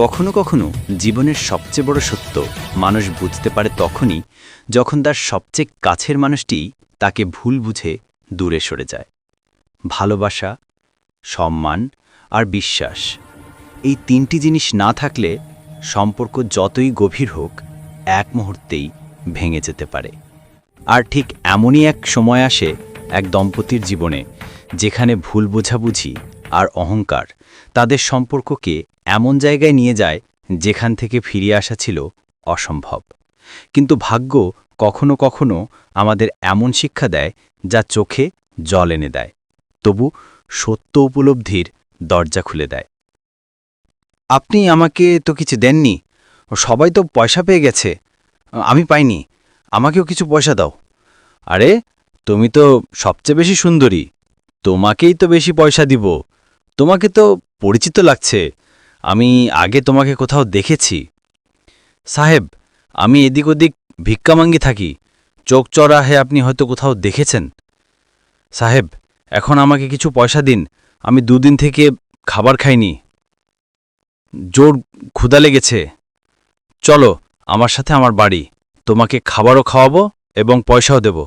কখনো কখনো জীবনের সবচেয়ে বড় সত্য মানুষ বুঝতে পারে তখনই যখন তার সবচেয়ে কাছের মানুষটি তাকে ভুল বুঝে দূরে সরে যায়। ভালোবাসা, সম্মান আর বিশ্বাস এই তিনটি জিনিস না থাকলে সম্পর্ক যতই গভীর হোক এক মুহূর্তেই ভেঙে যেতে পারে। আর ঠিক এমনই এক সময় আসে এক দম্পতির জীবনে যেখানে ভুল বোঝাবুঝি আর অহংকার তাদের সম্পর্ককে এমন জায়গায় নিয়ে যায় যেখান থেকে ফিরিয়ে আসা ছিল অসম্ভব। কিন্তু ভাগ্য কখনো কখনো আমাদের এমন শিক্ষা দেয় যা চোখে জল এনে দেয়। তবু সত্য উপলব্ধির দরজা খুলে দেয়। আপনি আমাকে তো কিছু দেননি। সবাই তো পয়সা পেয়ে গেছে। আমি পাইনি। আমাকেও কিছু পয়সা দাও। আরে, তুমি তো সবচেয়ে বেশি সুন্দরী। তোমাকেই তো বেশি পয়সা দিব। তোমাকে তো পরিচিত লাগছে। আমি আগে তোমাকে কোথাও দেখেছি। সাহেব, আমি এদিক ওদিক ভিক্ষামাঙ্গি থাকি। চোখ চড়া চড়াহে আপনি হয়তো কোথাও দেখেছেন। সাহেব, এখন আমাকে কিছু পয়সা দিন। আমি দুদিন থেকে খাবার খাইনি। জোর ক্ষুদা লেগেছে। চলো, আমার সাথে আমার বাড়ি। তোমাকে খাবারও খাওয়াবো এবং পয়সাও দেব।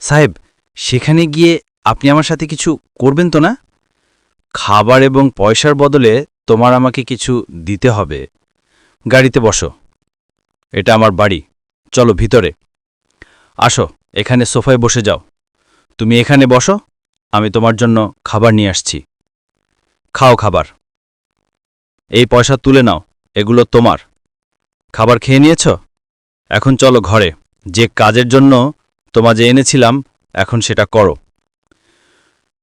সাহেব, সেখানে গিয়ে আপনি আমার সাথে কিছু করবেন তো না? খাবার এবং পয়সার বদলে তোমার আমাকে কিছু দিতে হবে। গাড়িতে বসো। এটা আমার বাড়ি। চলো ভিতরে। আসো, এখানে সোফায় বসে যাও। তুমি এখানে বসো, আমি তোমার জন্য খাবার নিয়ে আসছি। খাও খাবার। এই পয়সা তুলে নাও, এগুলো তোমার। খাবার খেয়ে নিয়েছ? এখন চলো ঘরে। যে কাজের জন্য তোমা যে এনেছিলাম, এখন সেটা করো।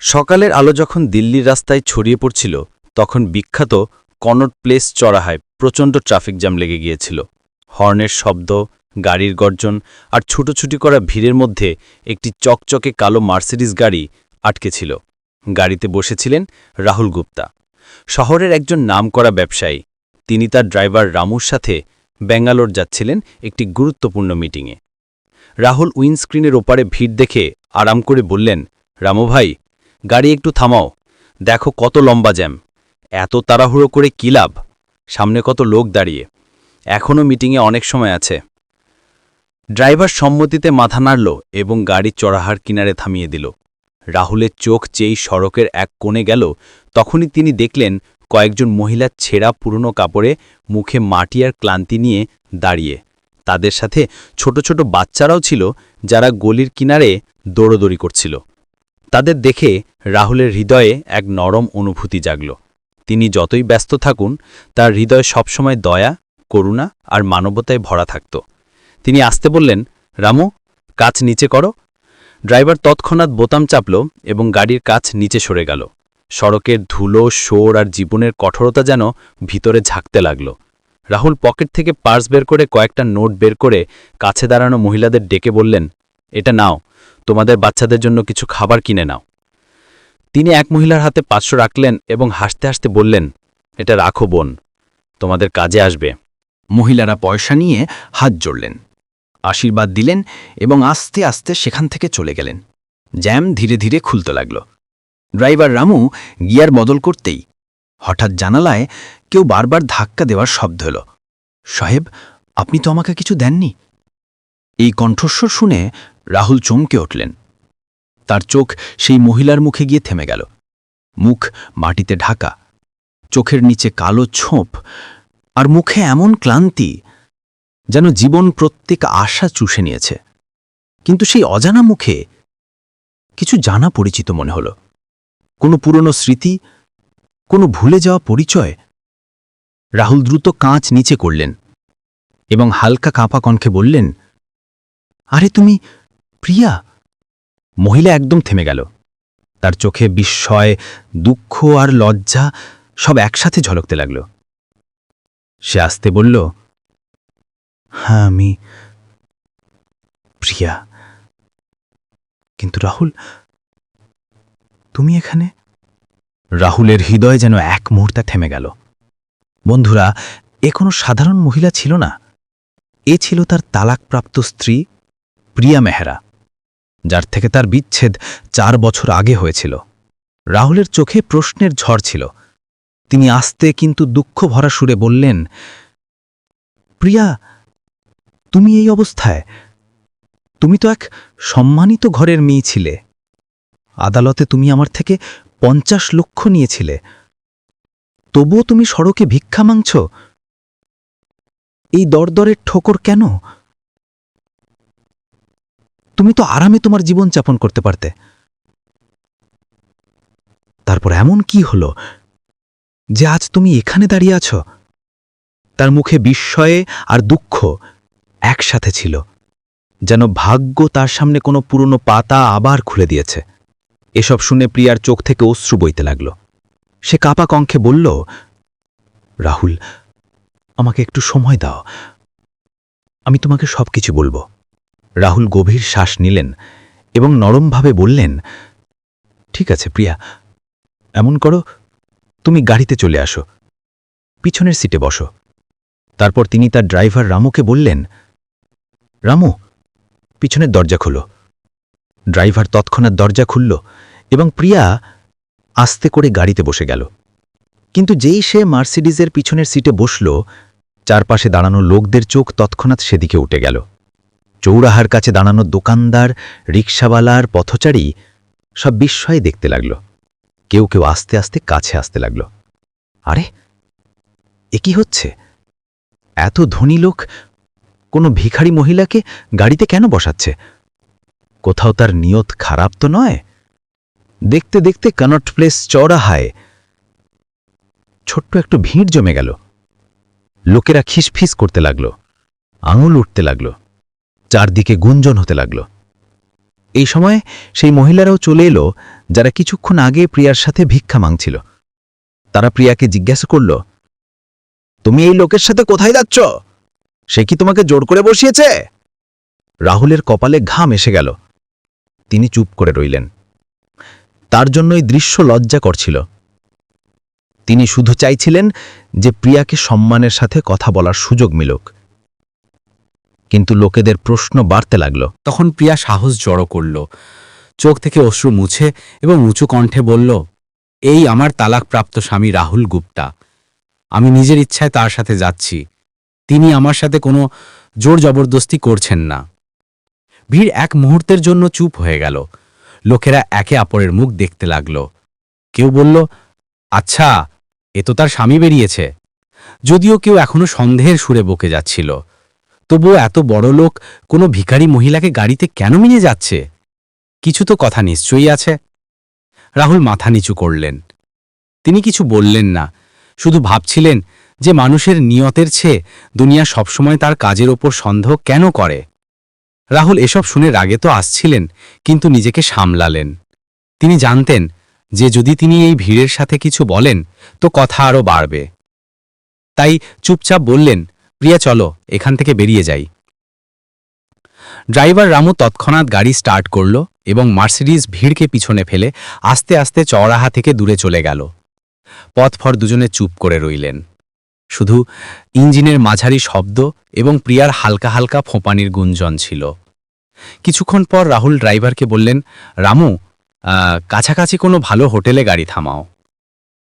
সকালের আলো যখন দিল্লির রাস্তায় ছড়িয়ে পড়ছিল, তখন বিখ্যাত কনট প্লেস চড়াহায় প্রচণ্ড ট্রাফিক জ্যাম লেগে গিয়েছিল। হর্নের শব্দ, গাড়ির গর্জন আর ছুটোছুটি করা ভিড়ের মধ্যে একটি চকচকে কালো মার্সিডিস গাড়ি আটকে ছিল। গাড়িতে বসেছিলেন রাহুল গুপ্তা। শহরের একজন নামকরা ব্যবসায়ী। তিনি তার ড্রাইভার রামুর সাথে ব্যাঙ্গালোর যাচ্ছিলেন একটি গুরুত্বপূর্ণ মিটিংয়ে। রাহুল উইন্ডস্ক্রিনের ওপারে ভিড় দেখে আরাম করে বললেন, রামু ভাই গাড়ি একটু থামাও। দেখো কত লম্বা জ্যাম। এত তাড়াহুড়ো করে কী লাভ? সামনে কত লোক দাঁড়িয়ে। এখনও মিটিংয়ে অনেক সময় আছে। ড্রাইভার সম্মতিতে মাথা নাড়ল এবং গাড়ি চড়াহার কিনারে থামিয়ে দিল। রাহুলের চোখ চেই সড়কের এক কোণে গেল, তখনই তিনি দেখলেন কয়েকজন মহিলা ছেঁড়া পুরনো কাপড়ে মুখে মাটি আর ক্লান্তি নিয়ে দাঁড়িয়ে। তাদের সাথে ছোট ছোট বাচ্চারাও ছিল যারা গলির কিনারে দৌড়দৌড়ি করছিল। তাদের দেখে রাহুলের হৃদয়ে এক নরম অনুভূতি জাগল। তিনি যতই ব্যস্ত থাকুন, তার হৃদয় সবসময় দয়া, করুণা আর মানবতায় ভরা থাকত। তিনি আসতে বললেন, রামু, কাজ নিচে করো। ড্রাইভার তৎক্ষণাৎ বোতাম চাপল এবং গাড়ির কাছ নিচে সরে গেল। সড়কের ধুলো, শোর আর জীবনের কঠোরতা যেন ভিতরে ঝাঁকতে লাগল। রাহুল পকেট থেকে পার্স বের করে কয়েকটা নোট বের করে কাছে দাঁড়ানো মহিলাদের ডেকে বললেন, এটা নাও তোমাদের বাচ্চাদের জন্য কিছু খাবার কিনে নাও। তিনি এক মহিলার হাতে পাঁচশো রাখলেন এবং হাসতে হাসতে বললেন, এটা রাখো বোন, তোমাদের কাজে আসবে। মহিলারা পয়সা নিয়ে হাত জড়লেন, আশীর্বাদ দিলেন এবং আস্তে আস্তে সেখান থেকে চলে গেলেন। জ্যাম ধীরে ধীরে খুলতে লাগল। ড্রাইভার রামু গিয়ার বদল করতেই হঠাৎ জানালায় কেউ বারবার ধাক্কা দেওয়ার শব্দ হল সাহেব, আপনি তো আমাকে কিছু দেননি? এই কণ্ঠস্বর শুনে রাহুল চমকে উঠলেন। তার চোখ সেই মহিলার মুখে গিয়ে থেমে গেল। মুখ মাটিতে ঢাকা। চোখের নিচে কালো ছোপ। আর মুখে এমন ক্লান্তি যেন জীবন প্রত্যেক আশা চুষে নিয়েছে। কিন্তু সেই অজানা মুখে কিছু জানা পরিচিত মনে হল। কোনো পুরনো স্মৃতি, কোনো ভুলে যাওয়া পরিচয়। রাহুল দ্রুত কাঁচ নিচে করলেন এবং হালকা কাঁপা কণ্ঠে বললেন, আরে তুমি প্রিয়া? মহিলা একদম থেমে গেল। তার চোখে বিস্ময়, দুঃখ আর লজ্জা সব একসাথে ঝলকতে লাগল। সে আসতে বলল হ্যাঁ আমি প্রিয়া। কিন্তু রাহুল, তুমি এখানে? রাহুলের হৃদয় যেন এক মুহূর্তে থেমে গেল। বন্ধুরা, এ কোনো সাধারণ মহিলা ছিল না। এ ছিল তার তালাকপ্রাপ্ত স্ত্রী, প্রিয়া মেহরা। যার থেকে তার বিচ্ছেদ চার বছর আগে হয়েছিল। রাহুলের চোখে প্রশ্নের ঝড় ছিল। তিনি আস্তে কিন্তু দুঃখ ভরা সুরে বললেন, প্রিয়া, তুমি এই অবস্থায়? তুমি তো এক সম্মানিত ঘরের মেয়ে ছিলে। আদালতে তুমি আমার থেকে পঞ্চাশ লক্ষ নিয়েছিলে। তবুও তুমি সড়কে ভিক্ষা মাংছ? এই দরদরের ঠোকর কেন? তুমি তো আরামে তোমার জীবন যাপন করতে পারতে। তারপর এমন কি হলো যে আজ তুমি এখানে দাঁড়িয়ে আছো? তার মুখে বিস্ময়ে আর দুঃখ একসাথে ছিল, যেন ভাগ্য তার সামনে কোনো পুরনো পাতা আবার খুলে দিয়েছে। এসব শুনে প্রিয়ার চোখ থেকে অশ্রু বইতে লাগল। সে কাপা কঙ্খে বলল, রাহুল, আমাকে একটু সময় দাও। আমি তোমাকে সব কিছু বলব। রাহুল গভীর শ্বাস নিলেন এবং নরমভাবে বললেন, ঠিক আছে, প্রিয়া, এমন করো, তুমি গাড়িতে চলে আসো, পিছনের সিটে বসো। তারপর তিনি তার ড্রাইভার রামুকে বললেন, রামু, পিছনের দরজা খোলো। ড্রাইভার তৎক্ষণাৎ দরজা খুলল এবং প্রিয়া আস্তে করে গাড়িতে বসে গেল। কিন্তু যেই সে মার্সিডিজের পিছনের সিটে বসল, চারপাশে দাঁড়ানো লোকদের চোখ তৎক্ষণাৎ সেদিকে উঠে গেল। চৌরাহার কাছে দাঁড়ানো দোকানদার, রিক্সাওয়ালার, পথচারী সব বিস্ময়ে দেখতে লাগল। কেউ কেউ আস্তে আস্তে কাছে আসতে লাগল। আরে, এ কি হচ্ছে? এত ধনী লোক কোনো ভিখারি মহিলাকে গাড়িতে কেন বসাচ্ছে? কোথাও তার নিয়ত খারাপ তো নয়? দেখতে দেখতে কানট প্লেস চড়াহায় ছোট্ট একটু ভিড় জমে গেল। লোকেরা খিসফিস করতে লাগল। আঙুল উঠতে লাগল। চারদিকে গুঞ্জন হতে লাগল। এই সময় সেই মহিলারাও চলে এলো, যারা কিছুক্ষণ আগে প্রিয়ার সাথে ভিক্ষা মাংছিল তারা প্রিয়াকে জিজ্ঞাসা করল, তুমি এই লোকের সাথে কোথায় যাচ্ছ? সে কি তোমাকে জোর করে বসিয়েছে? রাহুলের কপালে ঘাম এসে গেল। তিনি চুপ করে রইলেন। তার জন্য এই দৃশ্য লজ্জা করছিল তিনি শুধু চাইছিলেন যে প্রিয়াকে সম্মানের সাথে কথা বলার সুযোগ মিলুক। কিন্তু লোকেদের প্রশ্ন বাড়তে লাগল। তখন প্রিয়া সাহস জড়ো করল। চোখ থেকে অশ্রু মুছে এবং উঁচু কণ্ঠে বলল, এই আমার তালাকপ্রাপ্ত স্বামী রাহুল গুপ্তা। আমি নিজের ইচ্ছায় তার সাথে যাচ্ছি। তিনি আমার সাথে কোনো জোর জবরদস্তি করছেন না। ভিড় এক মুহূর্তের জন্য চুপ হয়ে গেল। লোকেরা একে অপরের মুখ দেখতে লাগল। কেউ বলল আচ্ছা এ তো তার স্বামী বেরিয়েছে। যদিও কেউ এখনও সন্দেহের সুরে বকে যাচ্ছিল। তবুও এত বড় লোক কোনো ভিখারি মহিলাকে গাড়িতে কেন মিনে যাচ্ছে? কিছু তো কথা নিশ্চয়ই আছে। রাহুল মাথা নিচু করলেন। তিনি কিছু বললেন না। শুধু ভাবছিলেন যে মানুষের নিয়তের চেয়ে দুনিয়া সবসময় তার কাজের ওপর সন্দেহ কেন করে। রাহুল এসব শুনে রাগে তো আসছিলেন, কিন্তু নিজেকে সামলালেন। তিনি জানতেন যে যদি তিনি এই ভিড়ের সাথে কিছু বলেন, তো কথা আরও বাড়বে। তাই চুপচাপ বললেন প্রিয়া, চলো, এখান থেকে বেরিয়ে যাই। ড্রাইভার রামু তৎক্ষণাৎ গাড়ি স্টার্ট করল এবং মার্সিডিজ ভিড়কে পিছনে ফেলে আস্তে আস্তে চওড়াহা থেকে দূরে চলে গেল। পথফর দুজনে চুপ করে রইলেন। শুধু ইঞ্জিনের মাঝারি শব্দ এবং প্রিয়ার হালকা হালকা ফোঁপানির গুঞ্জন ছিল। কিছুক্ষণ পর রাহুল ড্রাইভারকে বললেন, রামু কাছাকাছি কোনো ভালো হোটেলে গাড়ি থামাও।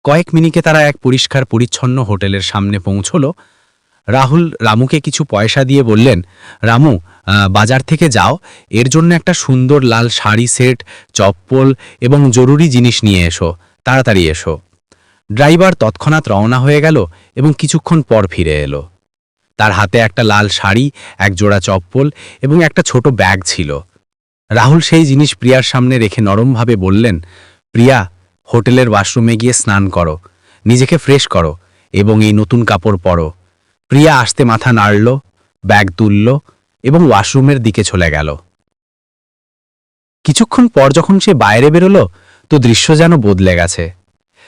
কয়েক মিনিটে তারা এক পরিষ্কার পরিচ্ছন্ন হোটেলের সামনে পৌঁছল রাহুল রামুকে কিছু পয়সা দিয়ে বললেন, রামু বাজার থেকে যাও। এর জন্য একটা সুন্দর লাল শাড়ি, সেট, চপ্পল এবং জরুরি জিনিস নিয়ে এসো। তাড়াতাড়ি এসো। ড্রাইভার তৎক্ষণাৎ রওনা হয়ে গেল এবং কিছুক্ষণ পর ফিরে এলো। তার হাতে একটা লাল শাড়ি, এক জোড়া চপ্পল এবং একটা ছোট ব্যাগ ছিল। রাহুল সেই জিনিস প্রিয়ার সামনে রেখে নরমভাবে বললেন, প্রিয়া, হোটেলের ওয়াশরুমে গিয়ে স্নান করো। নিজেকে ফ্রেশ করো এবং এই নতুন কাপড় পরো। প্রিয়া আসতে মাথা নাড়ল, ব্যাগ তুলল এবং ওয়াশরুমের দিকে চলে গেল। কিছুক্ষণ পর যখন সে বাইরে বেরোল, তো দৃশ্য যেন বদলে গেছে।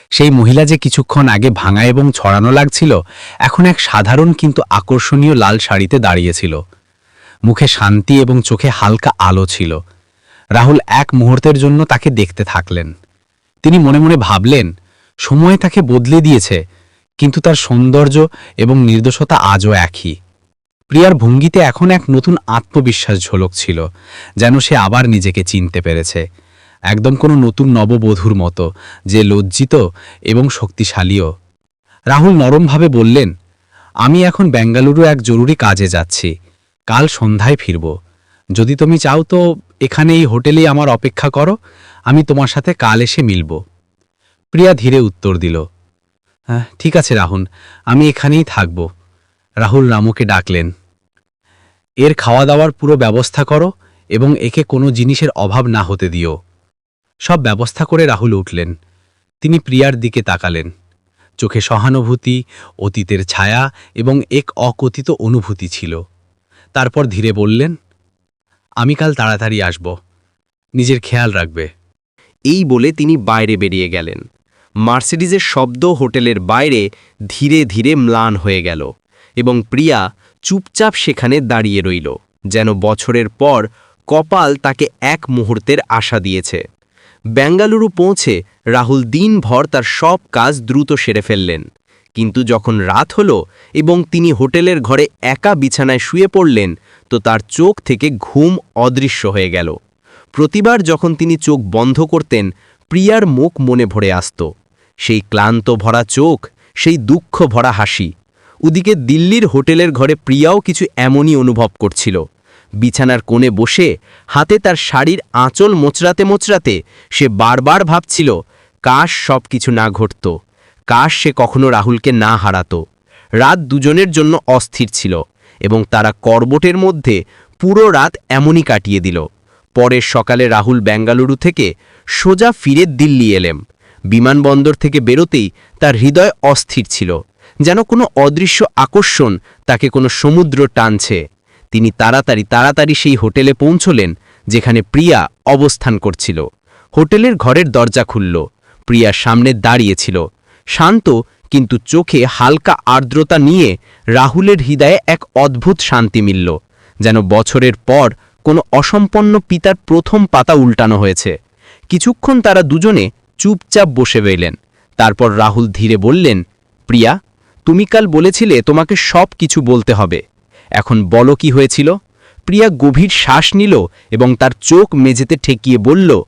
সেই মহিলা যে কিছুক্ষণ আগে ভাঙা এবং ছড়ানো লাগছিল, এখন এক সাধারণ কিন্তু আকর্ষণীয় লাল শাড়িতে দাঁড়িয়েছিল। মুখে শান্তি এবং চোখে হালকা আলো ছিল। রাহুল এক মুহূর্তের জন্য তাকে দেখতে থাকলেন। তিনি মনে মনে ভাবলেন, সময় তাকে বদলে দিয়েছে কিন্তু তার সৌন্দর্য এবং নির্দোষতা আজও একই। প্রিয়ার ভঙ্গিতে এখন এক নতুন আত্মবিশ্বাস ঝলক ছিল, যেন সে আবার নিজেকে চিনতে পেরেছে। একদম কোনো নতুন নববধূর মতো, যে লজ্জিত এবং শক্তিশালীও। রাহুল নরমভাবে বললেন, আমি এখন বেঙ্গালুরু এক জরুরি কাজে যাচ্ছি। কাল সন্ধ্যায় ফিরব। যদি তুমি চাও তো এখানে এই হোটেলেই আমার অপেক্ষা করো, আমি তোমার সাথে কাল এসে মিলব। প্রিয়া ধীরে উত্তর দিল ঠিক আছে রাহুল, আমি এখানেই থাকব। রাহুল রামুকে ডাকলেন। এর খাওয়া দাওয়ার পুরো ব্যবস্থা করো এবং একে কোনো জিনিসের অভাব না হতে দিও। সব ব্যবস্থা করে রাহুল উঠলেন। তিনি প্রিয়ার দিকে তাকালেন। চোখে সহানুভূতি, অতীতের ছায়া এবং এক অকথিত অনুভূতি ছিল। তারপর ধীরে বললেন, আমি কাল তাড়াতাড়ি আসব। নিজের খেয়াল রাখবে। এই বলে তিনি বাইরে বেরিয়ে গেলেন। মার্সিডিজের শব্দ হোটেলের বাইরে ধীরে ধীরে ম্লান হয়ে গেল এবং প্রিয়া চুপচাপ সেখানে দাঁড়িয়ে রইল, যেন বছরের পর কপাল তাকে এক মুহূর্তের আশা দিয়েছে। বেঙ্গালুরু পৌঁছে রাহুল দিনভর তার সব কাজ দ্রুত সেরে ফেললেন, কিন্তু যখন রাত হল এবং তিনি হোটেলের ঘরে একা বিছানায় শুয়ে পড়লেন, তো তার চোখ থেকে ঘুম অদৃশ্য হয়ে গেল। প্রতিবার যখন তিনি চোখ বন্ধ করতেন, প্রিয়ার মুখ মনে ভরে আসত। সেই ক্লান্ত ভরা চোখ, সেই দুঃখ ভরা হাসি। ওদিকে দিল্লির হোটেলের ঘরে প্রিয়াও কিছু এমনই অনুভব করছিল। বিছানার কোণে বসে, হাতে তার শাড়ির আঁচল মোচড়াতে মোচড়াতে সে বারবার ভাবছিল, কাশ সব কিছু না ঘটত, কাশ সে কখনো রাহুলকে না হারাত। রাত দুজনের জন্য অস্থির ছিল এবং তারা করবটের মধ্যে পুরো রাত এমনই কাটিয়ে দিল। পরের সকালে রাহুল বেঙ্গালুরু থেকে সোজা ফিরে দিল্লি এলেম। বিমানবন্দর থেকে বেরোতেই তার হৃদয় অস্থির ছিল। যেন কোনো অদৃশ্য আকর্ষণ তাকে কোনো সমুদ্র টানছে। তিনি তাড়াতাড়ি তাড়াতাড়ি সেই হোটেলে পৌঁছলেন, যেখানে প্রিয়া অবস্থান করছিল। হোটেলের ঘরের দরজা খুলল। প্রিয়া সামনে দাঁড়িয়েছিল। শান্ত, কিন্তু চোখে হালকা আর্দ্রতা নিয়ে রাহুলের হৃদয়ে এক অদ্ভুত শান্তি মিলল, যেন বছরের পর কোনো অসম্পন্ন পিতার প্রথম পাতা উল্টানো হয়েছে। কিছুক্ষণ তারা দুজনে চুপচাপ বসে রইলেন। তারপর রাহুল ধীরে বললেন, প্রিয়া, তুমি কাল বলেছিলে তোমাকে সব কিছু বলতে হবে। এখন বলো কি হয়েছিল? প্রিয়া গভীর শ্বাস নিল এবং তার চোখ মেঝেতে ঠেকিয়ে বলল,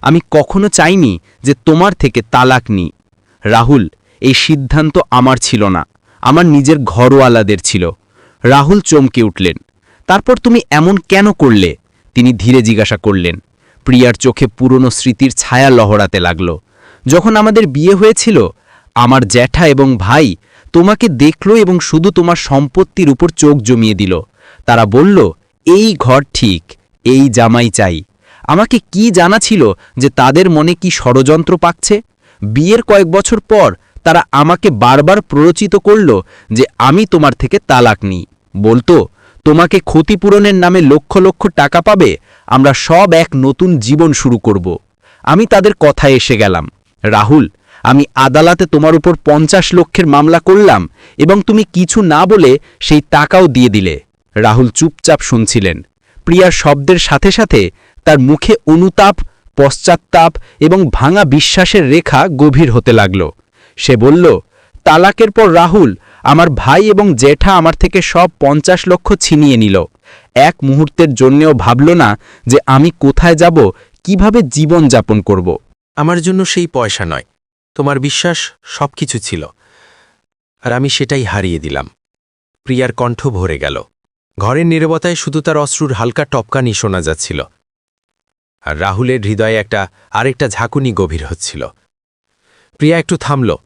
আমি কখনো চাইনি যে তোমার থেকে তালাক নি রাহুল, এই সিদ্ধান্ত আমার ছিল না। আমার নিজের ঘরওয়ালাদের ছিল। রাহুল চমকে উঠলেন। তারপর তুমি এমন কেন করলে? তিনি ধীরে জিজ্ঞাসা করলেন। প্রিয়ার চোখে পুরনো স্মৃতির ছায়া লহড়াতে লাগল। যখন আমাদের বিয়ে হয়েছিল, আমার জ্যাঠা এবং ভাই তোমাকে দেখল এবং শুধু তোমার সম্পত্তির উপর চোখ জমিয়ে দিল। তারা বলল, এই ঘর ঠিক, এই জামাই চাই। আমাকে কি জানা ছিল যে তাদের মনে কি ষড়যন্ত্র পাকছে? বিয়ের কয়েক বছর পর তারা আমাকে বারবার প্ররোচিত করল যে আমি তোমার থেকে তালাক নিই। বলতো, তোমাকে ক্ষতিপূরণের নামে লক্ষ লক্ষ টাকা পাবে আমরা সব এক নতুন জীবন শুরু করব। আমি তাদের কথায় এসে গেলাম। রাহুল, আমি আদালতে তোমার উপর পঞ্চাশ লক্ষের মামলা করলাম এবং তুমি কিছু না বলে সেই টাকাও দিয়ে দিলে। রাহুল চুপচাপ শুনছিলেন। প্রিয়ার শব্দের সাথে সাথে তার মুখে অনুতাপ, পশ্চাত্তাপ এবং ভাঙা বিশ্বাসের রেখা গভীর হতে লাগল। সে বলল, তালাকের পর রাহুল, আমার ভাই এবং জেঠা আমার থেকে সব পঞ্চাশ লক্ষ ছিনিয়ে নিল। এক মুহূর্তের জন্যেও ভাবল না যে আমি কোথায় যাব, কীভাবে জীবন যাপন করব। আমার জন্য সেই পয়সা নয়, তোমার বিশ্বাস সব কিছু ছিল। আর আমি সেটাই হারিয়ে দিলাম। প্রিয়ার কণ্ঠ ভরে গেল। ঘরের নীরবতায় শুধু তার অশ্রুর হালকা টপকানি শোনা যাচ্ছিল। আর রাহুলের হৃদয়ে একটা আরেকটা ঝাঁকুনি গভীর হচ্ছিল। প্রিয়া একটু থামল,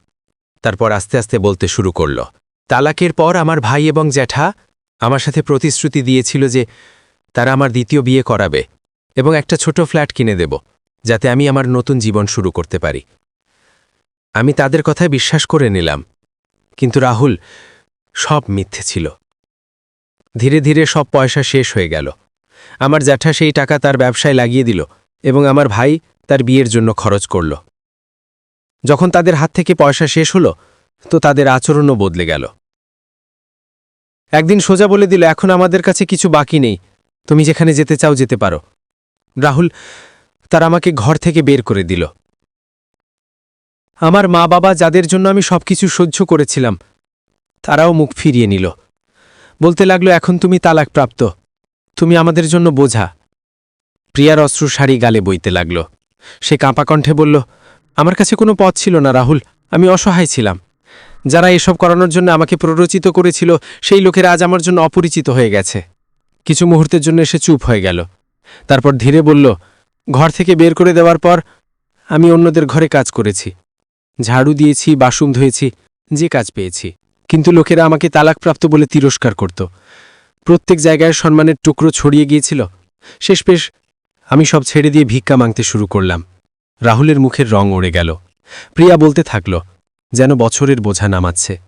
তারপর আস্তে আস্তে বলতে শুরু করল, তালাকের পর আমার ভাই এবং জ্যাঠা আমার সাথে প্রতিশ্রুতি দিয়েছিল যে তারা আমার দ্বিতীয় বিয়ে করাবে এবং একটা ছোট ফ্ল্যাট কিনে দেব, যাতে আমি আমার নতুন জীবন শুরু করতে পারি। আমি তাদের কথায় বিশ্বাস করে নিলাম, কিন্তু রাহুল সব মিথ্যে ছিল। ধীরে ধীরে সব পয়সা শেষ হয়ে গেল। আমার জ্যাঠা সেই টাকা তার ব্যবসায় লাগিয়ে দিল এবং আমার ভাই তার বিয়ের জন্য খরচ করল। যখন তাদের হাত থেকে পয়সা শেষ হলো, তো তাদের আচরণও বদলে গেল। একদিন সোজা বলে দিল, এখন আমাদের কাছে কিছু বাকি নেই। তুমি যেখানে যেতে চাও, যেতে পারো। রাহুল তার আমাকে ঘর থেকে বের করে দিল। আমার মা বাবা যাদের জন্য আমি সবকিছু সহ্য করেছিলাম, তারাও মুখ ফিরিয়ে নিল। বলতে লাগল, এখন তুমি তালাকপ্রাপ্ত। তুমি আমাদের জন্য বোঝা। প্রিয়ার অশ্রু শাড়ি গালে বইতে লাগল। সে কাঁপা কণ্ঠে বলল, আমার কাছে কোনো পথ ছিল না রাহুল। আমি অসহায় ছিলাম। যারা এসব করানোর জন্য আমাকে প্ররোচিত করেছিল, সেই লোকেরা আজ আমার জন্য অপরিচিত হয়ে গেছে। কিছু মুহূর্তের জন্য এসে চুপ হয়ে গেল। তারপর ধীরে বলল, ঘর থেকে বের করে দেওয়ার পর আমি অন্যদের ঘরে কাজ করেছি। ঝাড়ু দিয়েছি বাসুম ধুয়েছি, যে কাজ পেয়েছি। কিন্তু লোকেরা আমাকে তালাকপ্রাপ্ত বলে তিরস্কার করত। প্রত্যেক জায়গায় সম্মানের টুকরো ছড়িয়ে গিয়েছিল। শেষপেশ আমি সব ছেড়ে দিয়ে ভিক্ষা মাংতে শুরু করলাম। রাহুলের মুখের রং ওড়ে গেল। প্রিয়া বলতে থাকল যেন বছরের বোঝা নামাচ্ছে।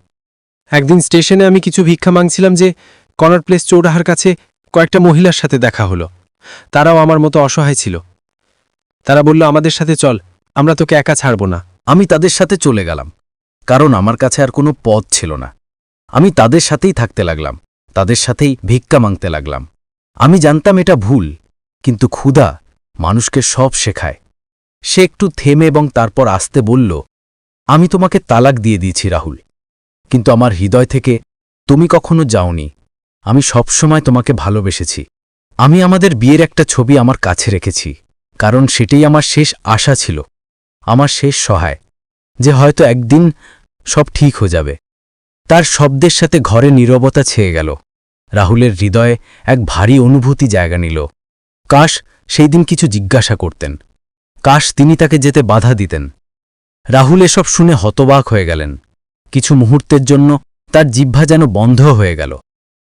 একদিন স্টেশনে আমি কিছু ভিক্ষা মাংছিলাম যে কনার প্লেস চৌরাহার কাছে কয়েকটা মহিলার সাথে দেখা হলো। তারাও আমার মতো অসহায় ছিল। তারা বলল, আমাদের সাথে চল, আমরা তোকে একা ছাড়ব না। আমি তাদের সাথে চলে গেলাম। কারণ আমার কাছে আর কোনো পথ ছিল না। আমি তাদের সাথেই থাকতে লাগলাম, তাদের সাথেই ভিক্ষা মাংতে লাগলাম। আমি জানতাম এটা ভুল, কিন্তু ক্ষুধা মানুষকে সব শেখায়। সে একটু থেমে এবং তারপর আসতে বলল আমি তোমাকে তালাক দিয়ে দিয়েছি, রাহুল। কিন্তু আমার হৃদয় থেকে, তুমি কখনো যাওনি। আমি সবসময় তোমাকে ভালোবেসেছি। আমি আমাদের বিয়ের একটা ছবি আমার কাছে রেখেছি, কারণ সেটাই আমার শেষ আশা ছিল। আমার শেষ সহায়, যে হয়তো একদিন সব ঠিক হয়ে যাবে। তার শব্দের সাথে ঘরে নীরবতা ছেয়ে গেল। রাহুলের হৃদয়ে এক ভারী অনুভূতি জায়গা নিল। কাশ সেই দিন কিছু জিজ্ঞাসা করতেন। কাশ তিনি তাকে যেতে বাধা দিতেন। রাহুল এসব শুনে হতবাক হয়ে গেলেন। কিছু মুহূর্তের জন্য তার জিহ্বা যেন বন্ধ হয়ে গেল।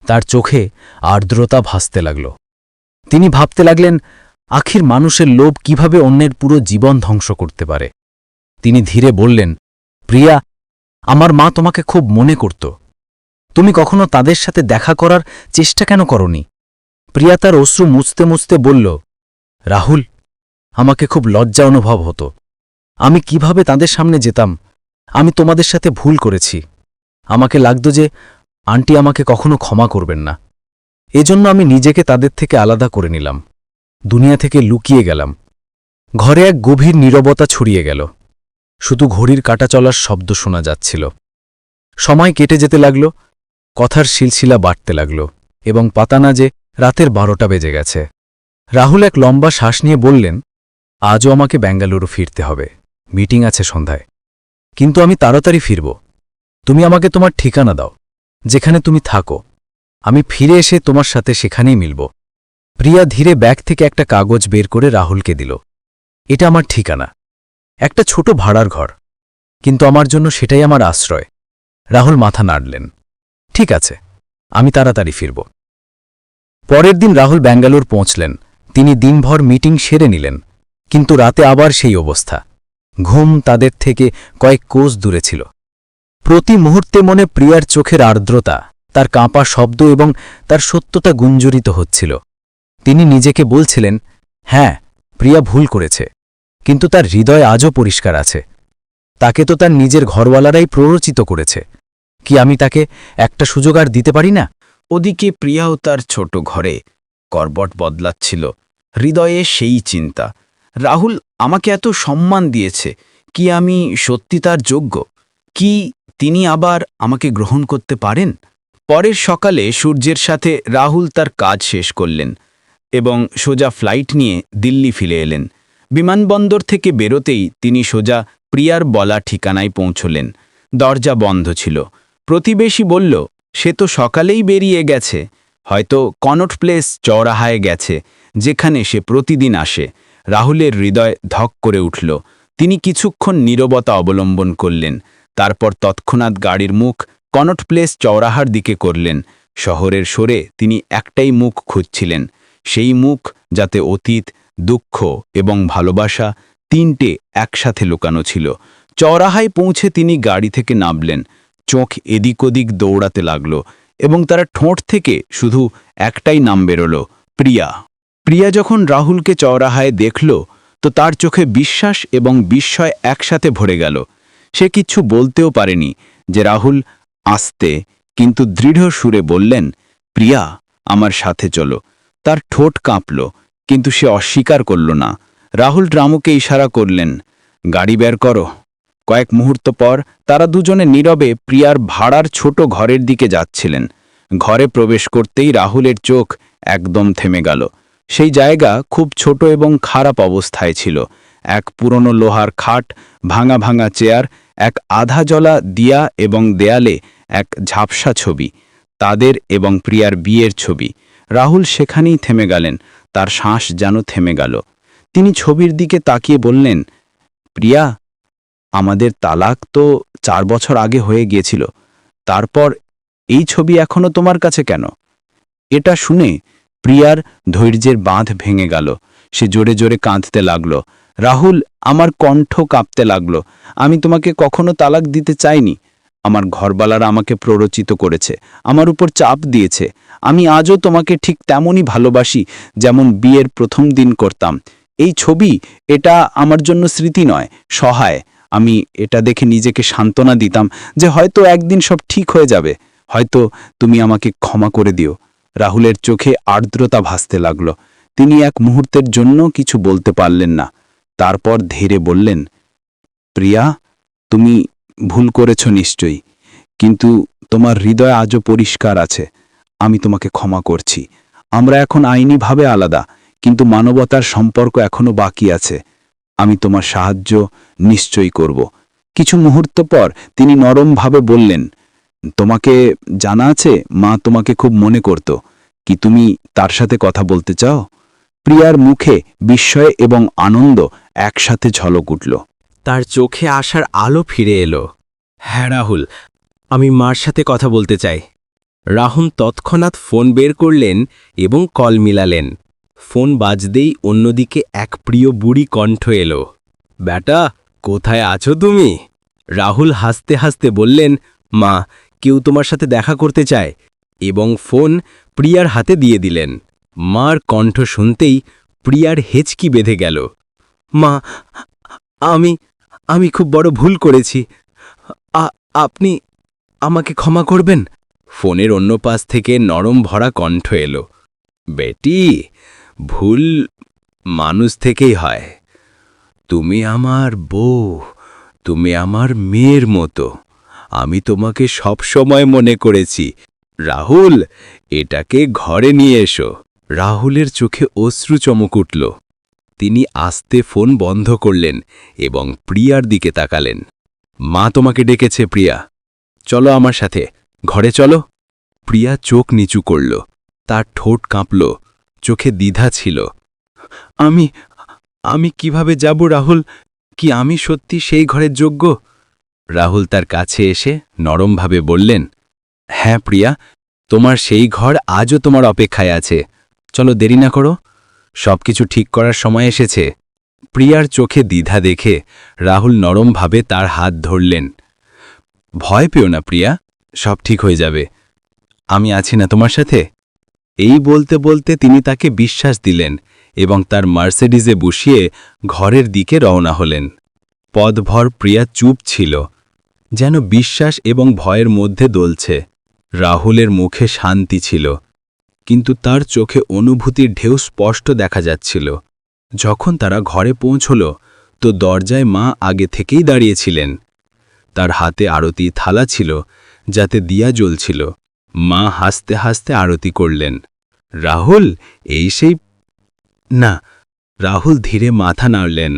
তার চোখে আর্দ্রতা ভাসতে লাগল। তিনি ভাবতে লাগলেন, আখির মানুষের লোভ কীভাবে অন্যের পুরো জীবন ধ্বংস করতে পারে। তিনি ধীরে বললেন, প্রিয়া, আমার মা তোমাকে খুব মনে করত। তুমি কখনো তাদের সাথে দেখা করার চেষ্টা কেন করনি? প্রিয়া তার অশ্রু মুছতে মুছতে বলল, রাহুল, আমাকে খুব লজ্জা অনুভব হতো। আমি কীভাবে তাদের সামনে যেতাম? আমি তোমাদের সাথে ভুল করেছি। আমাকে লাগতো যে, আন্টি আমাকে কখনো ক্ষমা করবেন না। এজন্য আমি নিজেকে তাদের থেকে আলাদা করে নিলাম। দুনিয়া থেকে লুকিয়ে গেলাম। ঘরে এক গভীর নীরবতা ছড়িয়ে গেল। শুধু ঘড়ির কাটা চলার শব্দ শোনা যাচ্ছিল। সময় কেটে যেতে লাগল, কথার শিলশিলা বাড়তে লাগল, এবং পাতা না যে রাতের বারোটা বেজে গেছে। রাহুল এক লম্বা শ্বাস নিয়ে বললেন, আজও আমাকে বেঙ্গালুরু ফিরতে হবে। মিটিং আছে সন্ধ্যায়। কিন্তু আমি তাড়াতাড়ি ফিরব। তুমি আমাকে তোমার ঠিকানা দাও, যেখানে তুমি থাকো। আমি ফিরে এসে তোমার সাথে সেখানেই মিলব। প্রিয়া ধীরে ব্যাগ থেকে একটা কাগজ বের করে রাহুলকে দিল। এটা আমার ঠিকানা। একটা ছোট ভাড়ার ঘর। কিন্তু আমার জন্য সেটাই আমার আশ্রয়। রাহুল মাথা নাড়লেন। ঠিক আছে, আমি তাড়াতাড়ি ফিরব। পরের দিন রাহুল ব্যাঙ্গালোর পৌঁছলেন। তিনি দিনভর মিটিং সেরে নিলেন। কিন্তু রাতে আবার সেই অবস্থা। ঘুম তাদের থেকে কয়েক কোষ দূরে ছিল। প্রতি মুহূর্তে মনে প্রিয়ার চোখের আর্দ্রতা, তার কাঁপা শব্দ এবং তার সত্যতা গুঞ্জরিত হচ্ছিল। তিনি নিজেকে বলছিলেন হ্যাঁ প্রিয়া ভুল করেছে, কিন্তু তার হৃদয় আজও পরিষ্কার আছে। তাকে তো তার নিজের ঘরওয়ালারাই প্ররোচিত করেছে। কি আমি তাকে একটা সুযোগ আর দিতে পারি না? ওদিকে প্রিয়াও তার ছোট ঘরে করবট বদলাচ্ছিল। হৃদয়ে সেই চিন্তা রাহুল আমাকে এত সম্মান দিয়েছে। কি আমি সত্যি তার যোগ্য? কি তিনি আবার আমাকে গ্রহণ করতে পারেন? পরের সকালে সূর্যের সাথে রাহুল তার কাজ শেষ করলেন এবং সোজা ফ্লাইট নিয়ে দিল্লি ফিরে এলেন। বিমানবন্দর থেকে বেরোতেই তিনি সোজা প্রিয়ার বলা ঠিকানায় পৌঁছলেন। দরজা বন্ধ ছিল। প্রতিবেশী বলল, সে তো সকালেই বেরিয়ে গেছে। হয়তো কনট প্লেস চৌরাহায় গেছে, যেখানে সে প্রতিদিন আসে। রাহুলের হৃদয় ধক করে উঠল। তিনি কিছুক্ষণ নীরবতা অবলম্বন করলেন। তারপর তৎক্ষণাৎ গাড়ির মুখ কনট প্লেস চৌরাহার দিকে করলেন। শহরের সরে তিনি একটাই মুখ খুঁজছিলেন। সেই মুখ যাতে অতীত, দুঃখ এবং ভালোবাসা তিনটে একসাথে লুকানো ছিল। চৌরাহায় পৌঁছে তিনি গাড়ি থেকে নামলেন। চোখ এদিক ওদিক দৌড়াতে লাগল এবং তারা ঠোঁট থেকে শুধু একটাই নাম বেরোল, প্রিয়া। প্রিয়া যখন রাহুলকে চৌরাহায় দেখল, তো তার চোখে বিশ্বাস এবং বিস্ময় একসাথে ভরে গেল। সে কিচ্ছু বলতেও পারেনি যে রাহুল আস্তে কিন্তু দৃঢ় সুরে বললেন, প্রিয়া, আমার সাথে চলো। তার ঠোঁট কাঁপল, কিন্তু সে অস্বীকার করল না। রাহুল রামুকে ইশারা করলেন, গাড়ি বের করো। কয়েক মুহূর্ত পর তারা দুজনে নীরবে প্রিয়ার ভাড়ার ছোট ঘরের দিকে যাচ্ছিলেন। ঘরে প্রবেশ করতেই রাহুলের চোখ একদম থেমে গেল। সেই জায়গা খুব ছোট এবং খারাপ অবস্থায় ছিল। এক পুরনো লোহার খাট, ভাঙা ভাঙা চেয়ার, এক আধা জলা দিয়া এবং দেয়ালে এক ঝাপসা ছবি, তাদের এবং প্রিয়ার বিয়ের ছবি। রাহুল সেখানেই থেমে গেলেন, তার শ্বাস যেন থেমে গেল। তিনি ছবির দিকে তাকিয়ে বললেন, প্রিয়া, আমাদের তালাক তো চার বছর আগে হয়ে গিয়েছিল। তারপর এই ছবি এখনও তোমার কাছে কেন? এটা শুনে প্রিয়ার ধৈর্যের বাঁধ ভেঙে গেল। সে জোরে জোরে কাঁদতে লাগল। রাহুল, আমার কণ্ঠ কাঁপতে লাগল। আমি তোমাকে কখনো তালাক দিতে চাইনি। আমার ঘরবালারা আমাকে প্ররোচিত করেছে, আমার উপর চাপ দিয়েছে। আমি আজও তোমাকে ঠিক তেমনই ভালোবাসি যেমন বিয়ের প্রথম দিন করতাম। এই ছবি, এটা আমার জন্য স্মৃতি নয়, সহায়। আমি এটা দেখে নিজেকে সান্ত্বনা দিতাম যে হয়তো একদিন সব ঠিক হয়ে যাবে। হয়তো তুমি আমাকে ক্ষমা করে দিও। রাহুলের চোখে আর্দ্রতা ভাসতে লাগল। তিনি এক মুহূর্তের জন্য কিছু বলতে পারলেন না। তারপর ধীরে বললেন, প্রিয়া, তুমি ভুল করেছ নিশ্চয়ই, কিন্তু তোমার হৃদয় আজও পরিষ্কার আছে। আমি তোমাকে ক্ষমা করছি। আমরা এখন আইনিভাবে আলাদা, কিন্তু মানবতার সম্পর্ক এখনও বাকি আছে। আমি তোমার সাহায্য নিশ্চয়ই করব। কিছু মুহূর্ত পর তিনি নরমভাবে বললেন তোমাকে জানা আছে? মা তোমাকে খুব মনে করত। কি তুমি তার সাথে কথা বলতে চাও? প্রিয়ার মুখে বিস্ময় এবং আনন্দ একসাথে ঝলক উঠল। তার চোখে আসার আলো ফিরে এলো। হ্যাঁ রাহুল, আমি মার সাথে কথা বলতে চাই। রাহুল তৎক্ষণাৎ ফোন বের করলেন এবং কল মিলালেন। ফোন বাজতেই অন্যদিকে এক প্রিয় বুড়ি কণ্ঠ এলো। ব্যাটা কোথায় আছো তুমি? রাহুল হাসতে হাসতে বললেন, মা কেউ তোমার সাথে দেখা করতে চায়, এবং ফোন প্রিয়ার হাতে দিয়ে দিলেন। মার কণ্ঠ শুনতেই প্রিয়ার হেঁচকি বেঁধে গেল। মা, আমি আমি খুব বড় ভুল করেছি। আপনি আমাকে ক্ষমা করবেন? ফোনের অন্য পাশ থেকে নরম ভরা কণ্ঠ এলো। বেটি, ভুল মানুষ থেকেই হয়। তুমি আমার বউ, তুমি আমার মেয়ের মতো। আমি তোমাকে সব সময় মনে করেছি। রাহুল, এটাকে ঘরে নিয়ে এসো। রাহুলের চোখে অশ্রু চমক উঠল। তিনি আস্তে ফোন বন্ধ করলেন এবং প্রিয়ার দিকে তাকালেন। মা তোমাকে ডেকেছে, প্রিয়া। চলো আমার সাথে। ঘরে চলো। প্রিয়া চোখ নিচু করল। তার ঠোঁট কাঁপল। চোখে দ্বিধা ছিল। আমি আমি কীভাবে যাব, রাহুল? কি আমি সত্যি সেই ঘরের যোগ্য? রাহুল তার কাছে এসে নরমভাবে বললেন হ্যাঁ প্রিয়া, তোমার সেই ঘর আজও তোমার অপেক্ষায় আছে। চলো দেরি না করো, সবকিছু ঠিক করার সময় এসেছে। প্রিয়ার চোখে দ্বিধা দেখে রাহুল নরমভাবে তার হাত ধরলেন, ভয় পেও না প্রিয়া, সব ঠিক হয়ে যাবে। আমি আছি না তোমার সাথে? এই বলতে বলতে তিনি তাকে বিশ্বাস দিলেন এবং তার মার্সেডিজে বসিয়ে ঘরের দিকে রওনা হলেন। পদভর প্রিয়া চুপ ছিল। যেন বিশ্বাস এবং ভয়ের মধ্যে দলছে। রাহুলের মুখে শান্তি ছিল, কিন্তু তার চোখে অনুভূতির ঢেউ স্পষ্ট দেখা যাচ্ছিল। যখন তারা ঘরে পৌঁছল, তো দরজায় মা আগে থেকেই দাঁড়িয়েছিলেন। তার হাতে আরতি থালা ছিল, যাতে দিয়া জ্বলছিল। মা হাসতে হাসতে আরতি করলেন, রাহুল, এই সেই না। রাহুল ধীরে মাথা নাড়লেন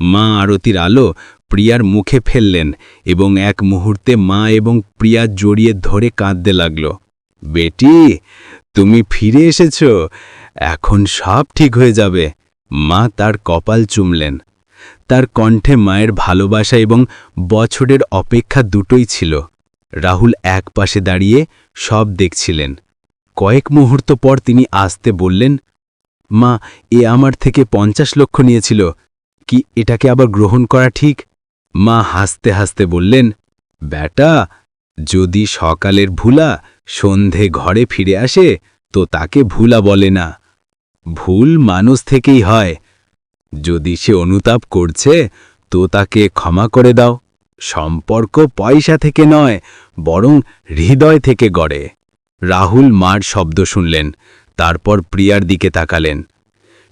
মা আরতির আলো প্রিয়ার মুখে ফেললেন এবং এক মুহূর্তে মা এবং প্রিয়া জড়িয়ে ধরে কাঁদতে লাগল। বেটি, তুমি ফিরে এসেছ। এখন সব ঠিক হয়ে যাবে। মা তার কপাল চুমলেন। তার কণ্ঠে মায়ের ভালোবাসা এবং বছরের অপেক্ষা দুটোই ছিল। রাহুল এক পাশে দাঁড়িয়ে সব দেখছিলেন। কয়েক মুহূর্ত পর তিনি আসতে বললেন, মা, এ আমার থেকে পঞ্চাশ লক্ষ নিয়েছিল। কি এটাকে আবার গ্রহণ করা ঠিক? মা হাসতে হাসতে বললেন, ব্যাটা, যদি সকালের ভুলা সন্ধে ঘরে ফিরে আসে, তো তাকে ভুলা বলে না। ভুল মানুষ থেকেই হয়। যদি সে অনুতাপ করছে, তো তাকে ক্ষমা করে দাও। সম্পর্ক পয়সা থেকে নয়, বরং হৃদয় থেকে গড়ে। রাহুল মার শব্দ শুনলেন, তারপর প্রিয়ার দিকে তাকালেন।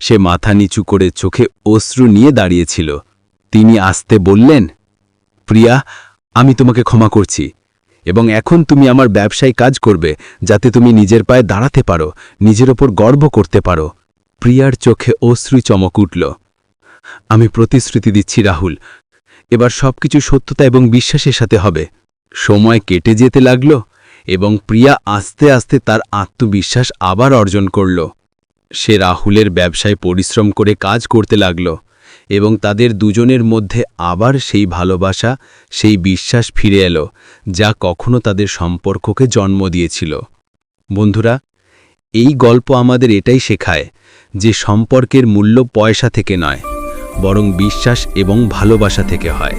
সে মাথা নিচু করে চোখে অশ্রু নিয়ে দাঁড়িয়েছিল। তিনি আসতে বললেন, প্রিয়া, আমি তোমাকে ক্ষমা করছি, এবং এখন তুমি আমার ব্যবসায় কাজ করবে যাতে তুমি নিজের পায়ে দাঁড়াতে পারো, নিজের ওপর গর্ব করতে পারো। প্রিয়ার চোখে অশ্রু চমক উঠল। আমি প্রতিশ্রুতি দিচ্ছি রাহুল, এবার সবকিছু সত্যতা এবং বিশ্বাসের সাথে হবে। সময় কেটে যেতে লাগল, এবং প্রিয়া আস্তে আস্তে তার আত্মবিশ্বাস আবার অর্জন করল। সে রাহুলের ব্যবসায় পরিশ্রম করে কাজ করতে লাগল এবং তাদের দুজনের মধ্যে আবার সেই ভালোবাসা, সেই বিশ্বাস ফিরে এলো, যা কখনো তাদের সম্পর্ককে জন্ম দিয়েছিল। বন্ধুরা, এই গল্প আমাদের এটাই শেখায় যে সম্পর্কের মূল্য পয়সা থেকে নয়, বরং বিশ্বাস এবং ভালোবাসা থেকে হয়।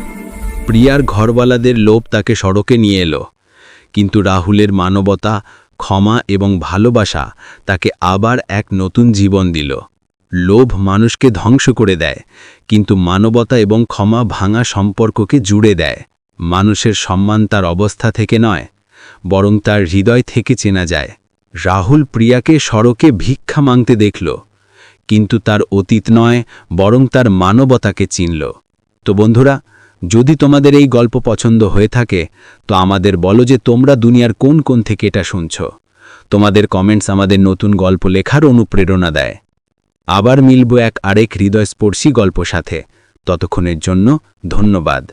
প্রিয়ার ঘরওয়ালাদের লোভ তাকে সড়কে নিয়ে এলো, কিন্তু রাহুলের মানবতা ক্ষমা এবং ভালোবাসা তাকে আবার এক নতুন জীবন দিল। লোভ মানুষকে ধ্বংস করে দেয়, কিন্তু মানবতা এবং ক্ষমা ভাঙা সম্পর্ককে জুড়ে দেয়। মানুষের সম্মান তার অবস্থা থেকে নয়, বরং তার হৃদয় থেকে চেনা যায়। রাহুল প্রিয়াকে সড়কে ভিক্ষা মাংতে দেখল, কিন্তু তার অতীত নয়, বরং তার মানবতাকে চিনল। তো বন্ধুরা যদি তোমাদের এই গল্প পছন্দ হয়ে থাকে, তো আমাদের বলো যে তোমরা দুনিয়ার কোন কোন থেকে এটা শুনছ। তোমাদের কমেন্টস আমাদের নতুন গল্প লেখার অনুপ্রেরণা দেয়। আবার মিলব এক আরেক হৃদয়স্পর্শী গল্প সাথে। ততক্ষণের জন্য ধন্যবাদ।